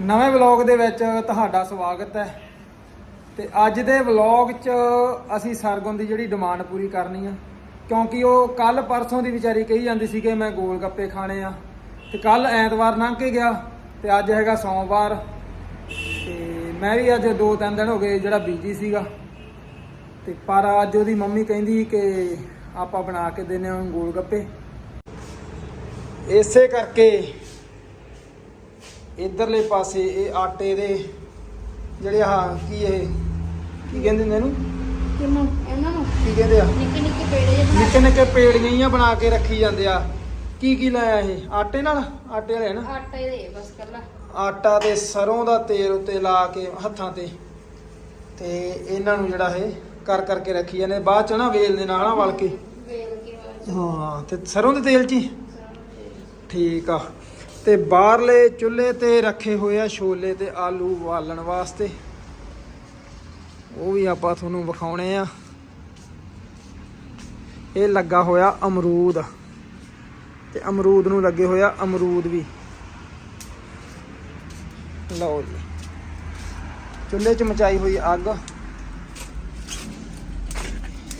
ਨਵੇਂ ਵਲੌਗ ਦੇ ਵਿੱਚ ਤੁਹਾਡਾ ਸਵਾਗਤ ਹੈ। ਤੇ ਅੱਜ ਦੇ ਵਲੌਗ 'ਚ ਅਸੀਂ ਸਰਗੁਣ ਦੀ ਜਿਹੜੀ ਡਿਮਾਂਡ ਪੂਰੀ ਕਰਨੀ ਆ। ਕਿਉਂਕਿ ਉਹ ਕੱਲ ਪਰਸੋਂ ਦੀ ਵਿਚਾਰੀ ਕਹੀ ਜਾਂਦੀ ਸੀ ਕਿ ਮੈਂ ਗੋਲ ਗੱਪੇ ਖਾਣੇ ਆ। ਤੇ ਕੱਲ ਐਤਵਾਰ ਲੰਘ ਕੇ ਗਿਆ ਤੇ ਅੱਜ ਹੈਗਾ ਸੋਮਵਾਰ। ਤੇ ਮੈਂ ਵੀ ਅੱਜ ਦੋ ਤਿੰਨ ਦਿਨ ਹੋ ਗਏ ਜਿਹੜਾ ਬੀਜੀ ਸੀਗਾ। ਤੇ ਪਰ ਅੱਜ ਉਹਦੀ ਮੰਮੀ ਕਹਿੰਦੀ ਕਿ ਆਪਾਂ ਬਣਾ ਕੇ ਦੇਨੇ ਹਾਂ ਗੋਲ ਗੱਪੇ। ਇਸੇ ਕਰਕੇ ਇਧਰਲੇ ਪਾਸੇ ਇਹ ਆਟੇ ਦੇ ਜਿਹੜੇ ਆ ਕੀ ਇਹ ਕੀ ਕਹਿੰਦੇ ਨੇ ਇਹਨੂੰ? ਕਿਨੂੰ ਇਹਨਾਂ ਨੂੰ? ਕੀ ਕਹਿੰਦੇ ਆ? ਨਿੱਕੇ ਨਿੱਕੇ ਪੇੜੇ ਜਿਹੇ ਬਣਾ ਨਿੱਕੇ ਨਿੱਕੇ ਪੇੜੀਆਂ ਹੀ ਬਣਾ ਕੇ ਰੱਖੀ ਜਾਂਦੇ ਆ। ਕੀ ਕੀ ਲਾਇਆ ਇਹ? ਆਟੇ ਨਾਲ? ਆਟੇ ਵਾਲੇ ਨਾ ਆਟਾ ਦੇ ਬਸ ਕੱਲਾ ਆਟਾ ਤੇ ਸਰੋਂ ਦਾ ਤੇਲ ਉੱਤੇ ਲਾ ਕੇ ਹੱਥਾਂ ਤੇ। ਤੇ ਇਹਨਾਂ ਨੂੰ ਜਿਹੜਾ ਇਹ ਕਰ ਕਰਕੇ ਰੱਖੀ ਜਾਂਦੇ ਬਾਅਦ ਚ ਨਾ ਵੇਲ ਦੇ ਨਾਲ ਨਾ ਵਲ ਕੇ। ਵੇਲ ਕੇ ਹਾਂ ਤੇ ਸਰੋਂ ਦੇ ਤੇਲ 'ਚ। ਠੀਕ ਆ। ਤੇ ਬਾਹਰਲੇ ਚੁੱਲ੍ਹੇ ਤੇ ਰੱਖੇ ਹੋਏ ਆ ਛੋਲੇ ਤੇ ਆਲੂ ਵਾਲਣ ਵਾਸਤੇ। ਉਹ ਵੀ ਆਪਾਂ ਤੁਹਾਨੂੰ ਵਿਖਾਉਣੇ ਆ। ਇਹ ਲੱਗਾ ਹੋਇਆ ਅਮਰੂਦ। ਤੇ ਅਮਰੂਦ ਨੂੰ ਲੱਗੇ ਹੋਇਆ ਅਮਰੂਦ ਵੀ। ਲਓ ਜੀ। ਚੁੱਲ੍ਹੇ 'ਚ ਮਚਾਈ ਹੋਈ ਅੱਗ।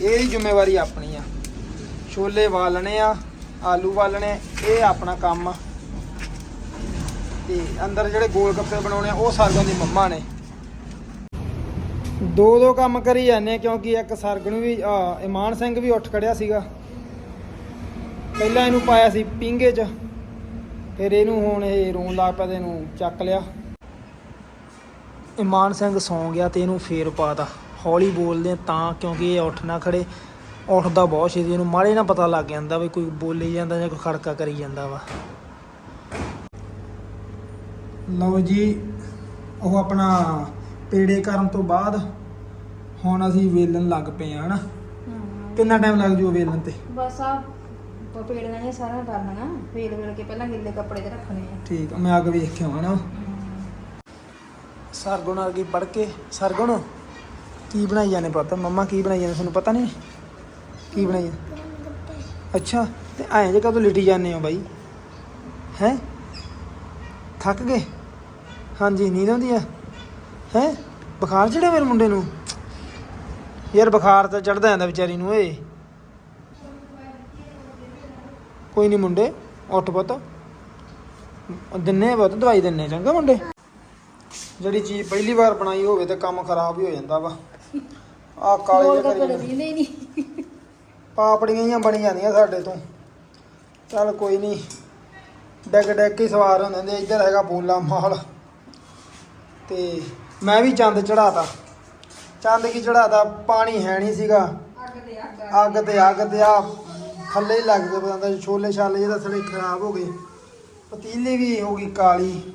ਇਹਦੀ ਜ਼ਿੰਮੇਵਾਰੀ ਆਪਣੀ ਆ। ਛੋਲੇ ਵਾਲਣੇ ਆ, ਆਲੂ ਵਾਲਣੇ ਇਹ ਆਪਣਾ ਕੰਮ ਆ। ਤੇ ਅੰਦਰ ਜਿਹੜੇ ਗੋਲ ਗੱਪੇ ਬਣਾਉਣੇ ਆ, ਉਹ ਸਰਗੁਣ ਦੀ ਮੰਮਾ ਨੇ। ਦੋ ਦੋ ਕੰਮ ਕਰੀ ਜਾਂਦੇ ਕਿਉਂਕਿ ਇੱਕ ਸਰਗੁਣ ਵੀ ਇਮਾਨ ਸਿੰਘ ਵੀ ਉੱਠ ਖੜਿਆ ਸੀਗਾ। ਪਹਿਲਾਂ ਇਹਨੂੰ ਪਾਇਆ ਸੀ ਪਿੰਗੇ 'ਚ, ਫਿਰ ਇਹਨੂੰ ਹੁਣ ਇਹ ਰੋਣ ਲੱਗ ਪਿਆ ਤੇ ਇਹਨੂੰ ਚੱਕ ਲਿਆ। ਇਮਾਨ ਸਿੰਘ ਸੌਂ ਗਿਆ ਤੇ ਇਹਨੂੰ ਫੇਰ ਪਾਤਾ। ਹੌਲੀ ਬੋਲਦੇ ਤਾਂ, ਕਿਉਂਕਿ ਇਹ ਉੱਠ ਨਾ ਖੜੇ। ਉੱਠਦਾ ਬਹੁਤ ਛੇਤੀ, ਇਹਨੂੰ ਮਾੜੇ ਨਾ ਪਤਾ ਲੱਗ ਜਾਂਦਾ ਵੀ ਕੋਈ ਬੋਲੀ ਜਾਂਦਾ ਜਾਂ ਕੋਈ ਖੜਕਾ ਕਰੀ ਜਾਂਦਾ ਵਾ। ਲਓ ਜੀ ਉਹ ਆਪਣਾ ਪੇੜੇ ਕਰਨ ਤੋਂ ਬਾਅਦ ਹੁਣ ਅਸੀਂ ਵੇਲਣ ਲੱਗ ਪਏ ਆ ਹਨਾ? ਹਾਂ। ਕਿੰਨਾ ਟਾਈਮ ਲੱਗ ਜੂ ਵੇਲਣ ਤੇ? ਬਸ ਆ ਪੇੜੀਆਂ ਜਿਹਾ ਸਾਰਾ ਕਰ ਲੈਣਾ ਵੇਲ ਵੇਲ ਕੇ ਪਹਿਲਾਂ ਗਿੱਲੇ ਕੱਪੜੇ ਤੇ ਰੱਖਣੇ ਆ। ਠੀਕ ਆ ਮੈਂ ਅੱਗ ਵੇਖ ਕੇ ਨਾ ਸਰਗੁਣ ਵਰਗੀ ਪੜ ਕੇ ਸਰਗੁਣ ਕੀ ਬਣਾਈ ਜਾਂਦੇ ਪੁੱਤ? ਮੰਮਾ ਕੀ ਬਣਾਈ ਜਾਂਦੇ? ਤੁਹਾਨੂੰ ਪਤਾ ਨਹੀਂ ਕੀ ਬਣਾਈ ਜਾਂਦੇ? ਅੱਛਾ ਤੇ ਐਂ ਜੇ ਕਦੋਂ ਲਿਟੀ ਜਾਂਦੇ ਹੋ ਬਾਈ? ਹੈ? ਥੱਕ ਗਏ? ਹਾਂਜੀ ਨੀਂਦ ਆਉਂਦੀ ਆ? ਹੈ? ਬੁਖਾਰ ਚੜਿਆ ਮੇਰੇ ਮੁੰਡੇ ਨੂੰ? ਯਾਰ ਬੁਖਾਰ ਤਾਂ ਚੜਦਾ ਜਾਂਦਾ ਵਿਚਾਰੀ ਨੂੰ ਏ ਕੋਈ ਨਹੀਂ ਮੁੰਡੇ ਉੱਠ ਪੁੱਤ। ਦਿੰਨੇ ਬਹੁਤ ਦਵਾਈ ਦਿੰਨੇ ਚੰਗਾ ਮੁੰਡੇ? ਜਿਹੜੀ ਚੀਜ਼ ਪਹਿਲੀ ਵਾਰ ਬਣਾਈ ਹੋਵੇ ਤੇ ਕੰਮ ਖਰਾਬ ਹੀ ਹੋ ਜਾਂਦਾ ਵਾ। ਆ ਕਾਲੇ ਜਿਹੇ ਕਰੀ ਨਹੀਂ ਪਾਪੜੀਆਂ ਹੀ ਬਣੀ ਜਾਂਦੀਆਂ ਸਾਡੇ ਤੋਂ। ਚੱਲ ਕੋਈ ਨਹੀਂ ਡੈਗ ਡੈਗ ਕੇ ਹੀ ਸਵਾਰ ਹੁੰਦੇ ਨੇ ਇੱਧਰ ਹੈਗਾ ਬੋਲਾ ਮਾਲ। ਤੇ ਮੈਂ ਵੀ ਚੰਦ ਚੜਾਤਾ ਚੰਦ ਕੀ ਚੜਾਤਾ ਪਾਣੀ ਹੈ ਨਹੀਂ ਸੀਗਾ। ਅੱਗ ਤੇ ਅੱਗ ਤੇ ਆ ਥੱਲੇ ਹੀ ਲੱਗ ਗਏ ਪਤਾ ਛੋਲੇ ਛਾਲੇ ਜਿਹਦਾ ਥੋੜੇ ਖਰਾਬ ਹੋ ਗਏ। ਪਤੀਲੀ ਵੀ ਹੋ ਗਈ ਕਾਲੀ।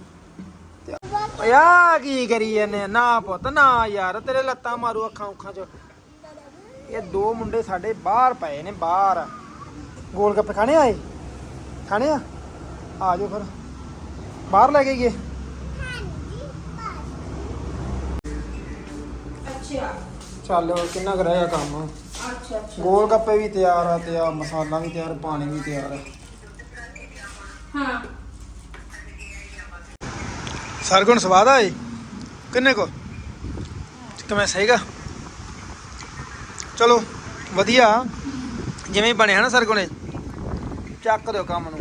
ਤੇ ਓਏ ਆ ਕੀ ਕਰੀ ਜਾਂਦੇ ਨਾ ਪੁੱਤ ਨਾ ਯਾਰ ਤੇਰੇ ਲੱਤਾਂ ਮਾਰੂ ਅੱਖਾਂ ਉੱਖਾਂ 'ਚ। ਇਹ ਦੋ ਮੁੰਡੇ ਸਾਡੇ ਬਾਹਰ ਪਏ ਨੇ ਬਾਹਰ। ਗੋਲ ਗੱਪੇ ਖਾਣੇ ਆਏ? ਖਾਣੇ ਆ? ਆ ਜਾਓ ਫਿਰ। ਬਾਹਰ ਲੈ ਕੇ ਗਏ ਅੱਛਾ। ਚੱਲ ਕਿੰਨਾ ਕੁ ਰਹਿ ਗਿਆ ਕੰਮ? ਅੱਛਾ ਅੱਛਾ। ਗੋਲ ਗੱਪੇ ਵੀ ਤਿਆਰ ਆ ਤੇ ਆ ਮਸਾਲਾ ਵੀ ਤਿਆਰ ਪਾਣੀ ਵੀ ਤਿਆਰ ਆ। ਹਾਂ। ਸਰਗੁਣ ਸਵਾਦ ਆਏ ਕਿੰਨੇ ਕੋ? ਕਿਵੇਂ ਸਹੀਗਾ ਚਲੋ ਵਧੀਆ। ਜਿਵੇਂ ਬਣਿਆ ਨਾ ਸਰਗੁਣੇ ਚੱਕ ਦਿਓ ਕੰਮ ਨੂੰ।